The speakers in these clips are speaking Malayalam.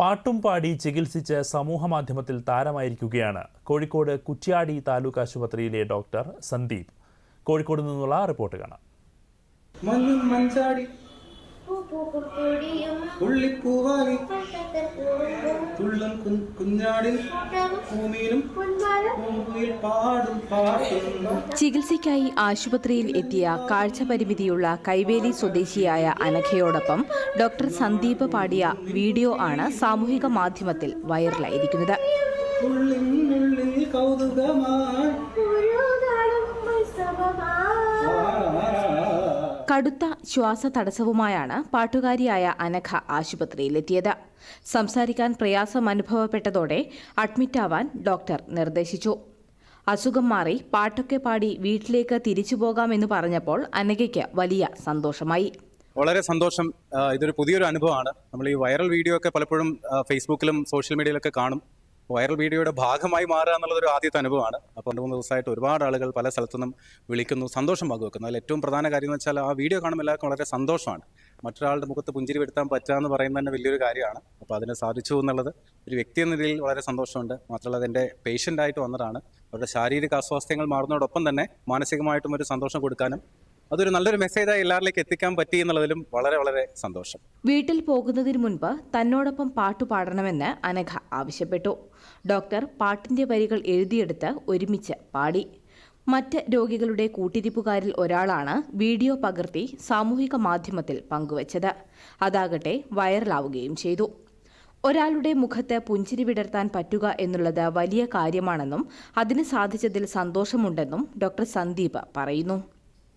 പാട്ടും പാടി ചികിത്സിച്ച് സമൂഹമാധ്യമത്തിൽ താരമായിരിക്കുകയാണ്. കോഴിക്കോട് കുറ്റ്യാടി താലൂക്ക് ആശുപത്രിയിലെ ഡോക്ടർ സന്ദീപ്. കോഴിക്കോട് നിന്നുള്ള റിപ്പോർട്ട് കാണാം. ഉള്ളിപ്പൂവാലി. തുള്ളും കു- കുഞ്ഞാടിൽ ഭൂമിയിലും പൂങ്കുയിൽ പാടും പാട്ടും. ചികിത്സയ്ക്കായി ആശുപത്രിയിൽ എത്തിയ കാഴ്ചപരിമിതിയുള്ള കൈവേലി സ്വദേശിയായ അനഘയോടൊപ്പം ഡോക്ടർ സന്ദീപ് പാടിയ വീഡിയോ ആണ് സാമൂഹിക മാധ്യമത്തിൽ വൈറലായിരിക്കുന്നത്. ഉള്ളിൽ കൗതുകമായി കടുത്ത ശ്വാസ തടസ്സവുമായാണ് പാട്ടുകാരിയായ അനഘ ആശുപത്രിയിലെത്തിയത്. സംസാരിക്കാൻ പ്രയാസം അനുഭവപ്പെട്ടതോടെ അഡ്മിറ്റാവാൻ ഡോക്ടർ നിർദ്ദേശിച്ചു. അസുഖം മാറി പാട്ടൊക്കെ പാടി വീട്ടിലേക്ക് തിരിച്ചു പോകാമെന്ന് പറഞ്ഞപ്പോൾ അനഘയ്ക്ക് വലിയ സന്തോഷമായി. വളരെ സന്തോഷം. ഇതൊരു പുതിയൊരു അനുഭവമാണ്. നമ്മൾ ഈ വൈറൽ വീഡിയോ ഒക്കെ പലപ്പോഴും ഫേസ്ബുക്കിലും സോഷ്യൽ മീഡിയയിലൊക്കെ കാണും. വൈറൽ വീഡിയോയുടെ ഭാഗമായി മാറുക എന്നുള്ളത് ഒരു ആദ്യത്തെ അനുഭവമാണ്. അപ്പോൾ രണ്ട് മൂന്ന് ദിവസമായിട്ട് ഒരുപാട് ആളുകൾ പല സ്ഥലത്തുനിന്നും വിളിക്കുന്നു സന്തോഷം പങ്കുവെക്കുന്നു. അതിൽ ഏറ്റവും പ്രധാന കാര്യം എന്ന് വെച്ചാൽ ആ വീഡിയോ കാണുമ്പോൾ എല്ലാവർക്കും വളരെ സന്തോഷമാണ്. മറ്റൊരാളുടെ മുഖത്ത് പുഞ്ചിരി വരുത്താൻ പറ്റുക എന്ന് പറയുന്നത് തന്നെ വലിയൊരു കാര്യമാണ്. അപ്പോൾ അതിനെ സാധിച്ചു എന്നുള്ളത് ഒരു വ്യക്തി എന്ന നിലയിൽ വളരെ സന്തോഷമുണ്ട്. മാത്രമല്ല അതിന്റെ പേഷ്യന്റായിട്ട് വന്നതാണ്. അവരുടെ ശാരീരിക അസ്വാസ്ഥ്യങ്ങൾ മാറുന്നതോടൊപ്പം തന്നെ മാനസികമായിട്ടും ഒരു സന്തോഷം കൊടുക്കാനും അതൊരു നല്ലൊരു മെസ്സേജായി എല്ലാവരിലേക്ക് എത്തിക്കാൻ പറ്റി എന്നുള്ളതിലും വളരെ വളരെ സന്തോഷം. വീട്ടിൽ പോകുന്നതിന് മുൻപ് തന്നോടൊപ്പം പാട്ടു പാടണമെന്ന് അനഘ ആവശ്യപ്പെട്ടു. ഡോക്ടർ പാട്ടിന്റെ വരികൾ എഴുതിയെടുത്ത് ഒരുമിച്ച് പാടി. മറ്റ് രോഗികളുടെ കൂട്ടിരിപ്പുകാരിൽ ഒരാളാണ് വീഡിയോ പകർത്തി സാമൂഹിക മാധ്യമത്തിൽ പങ്കുവച്ചത്. അതാകട്ടെ വൈറലാവുകയും ചെയ്തു. ഒരാളുടെ മുഖത്ത് പുഞ്ചിരി വിടർത്താൻ പറ്റുക എന്നുള്ളത് വലിയ കാര്യമാണെന്നും അതിന് സാധിച്ചതിൽ സന്തോഷമുണ്ടെന്നും ഡോക്ടർ സന്ദീപ് പറയുന്നു.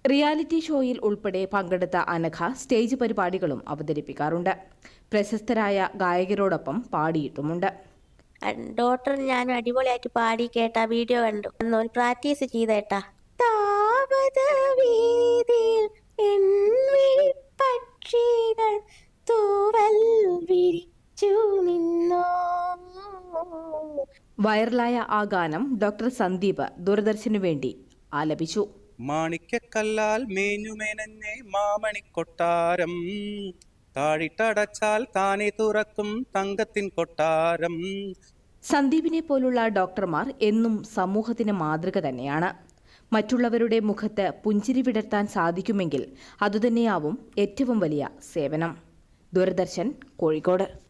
റിയാലിറ്റി ഷോയിൽ ഉൾപ്പെടെ പങ്കെടുത്ത അനഘ സ്റ്റേജ് പരിപാടികളും അവതരിപ്പിക്കാറുണ്ട്. പ്രശസ്തരായ ഗായകരോടൊപ്പം പാടിയിട്ടുമുണ്ട്. ഡോക്ടർ ഞാൻ അടിപൊളിയായിട്ട് പാടി കേട്ട വീഡിയോ കണ്ടു. ഒന്ന് പ്രാക്ടീസ് ചെയ്തേട്ടാ. പക്ഷികൾ തൂവൽ വിരിച്ചു നിന്നോ. വൈറലായ ആ ഗാനം ഡോക്ടർ സന്ദീപ് ദൂരദർശനു വേണ്ടി ആലപിച്ചു. മാണിക്കക്കല്ലാൽ മേഞ്ഞുമേനെ മാമണിക്കൊട്ടാരം. താഴിട്ടടച്ചാൽ താനെ തുറക്കും തങ്കത്തിൻ കൊട്ടാരം. സന്ദീപിനെ പോലുള്ള ഡോക്ടർമാർ എന്നും സമൂഹത്തിന് മാതൃക തന്നെയാണ്. മറ്റുള്ളവരുടെ മുഖത്ത് പുഞ്ചിരി വിടർത്താൻ സാധിക്കുമെങ്കിൽ അതുതന്നെയാവും ഏറ്റവും വലിയ സേവനം. ദൂരദർശൻ കോഴിക്കോട്.